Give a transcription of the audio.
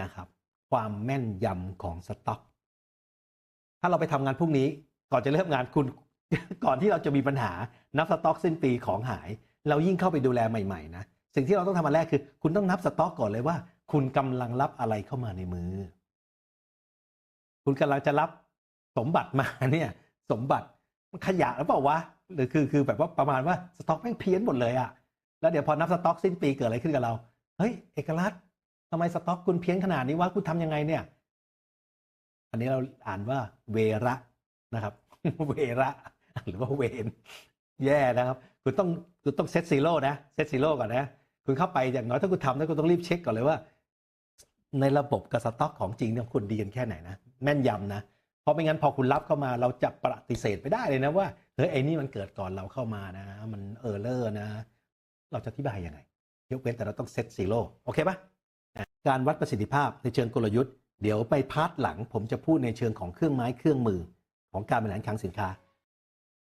นะครับ ความแม่นยำของสต็อกถ้าเราไปทำงานพรุ่งนี้ก่อนจะเริ่มงานคุณก่อนที่เราจะมีปัญหานับสต็อกสิ้นปีของหาย เรายิ่งเข้าไปดูแลใหม่ๆนะสิ่งที่เราต้องทำอันแรกคือ คุณต้องนับสต็อกก่อนเลยว่า คุณกำลังรับอะไรเข้ามาในมือ คุณกำลังจะรับสมบัติมาเนี่ย สมบัติมันขยะหรือเปล่าวะหรือคือคือแบบว่าประมาณว่าสต็อกแม่งเพี้ยนหมดเลยอะแล้วเดี๋ยวพอนับสต็อกสิ้นปีเกิดอะไรขึ้นกับเราเฮ้ยเอกลักษณ์ ทำไมสต็อกคุณเพี้ยนขนาดนี้วะคุณทำยังไงเนี่ย อันนี้เราอ่านว่าเวระนะครับ เวระหรือว่าเวนแย่นะครับ คุณต้องคุณต้องเซตซีโร่นะเซตซีโร่ก่อนนะคุณเข้าไปอย่างน้อยถ้าคุณทำแล้วคุณต้องรีบเช็คก่อนเลยว่า ในระบบกับสต็อกของจริงเนี่ยคุณดีกันแค่ไหนนะแม่นยำนะเพราะไม่งั้นพอคุณรับเข้ามาเราจะปฏิเสธไม่ได้เลยนะว่าเฮ้ยไอ้นี่มันเกิดก่อนเราเข้ามานะ มันเออร์เลอร์นะ เราจะอธิบายยังไงยกเว้นแต่เราต้องเซตซีโร่โอเคปะ การวัดประสิทธิภาพในเชิงกลยุทธ์ เดี๋ยวไปพาร์ทหลัง ผมจะพูดในเชิงของเครื่องไม้เครื่องมือของการบริหารคลังสินค้า